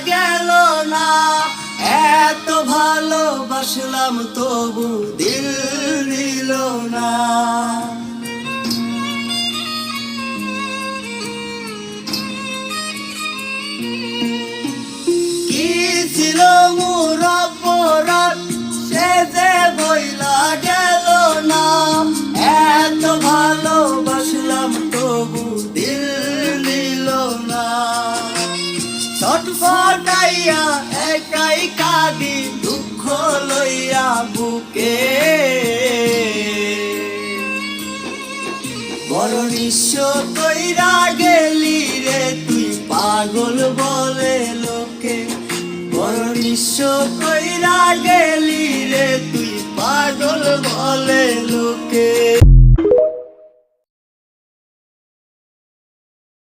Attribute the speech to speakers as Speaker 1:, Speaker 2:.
Speaker 1: গেল না। এত ভালোবাসলাম, তবু দিল দিল না। কি ছিল মোর অপরাধ? সে যে বইলা গেল না। এত ভালোবাসলাম ছটফটাইয়া একাই কাঁদি দুঃখ লইয়া বুকে। বড় নিঃস্ব কইরা গেলি রে তুই পাগল বলে লোকে। বড় নিঃস্ব কইরা গেলি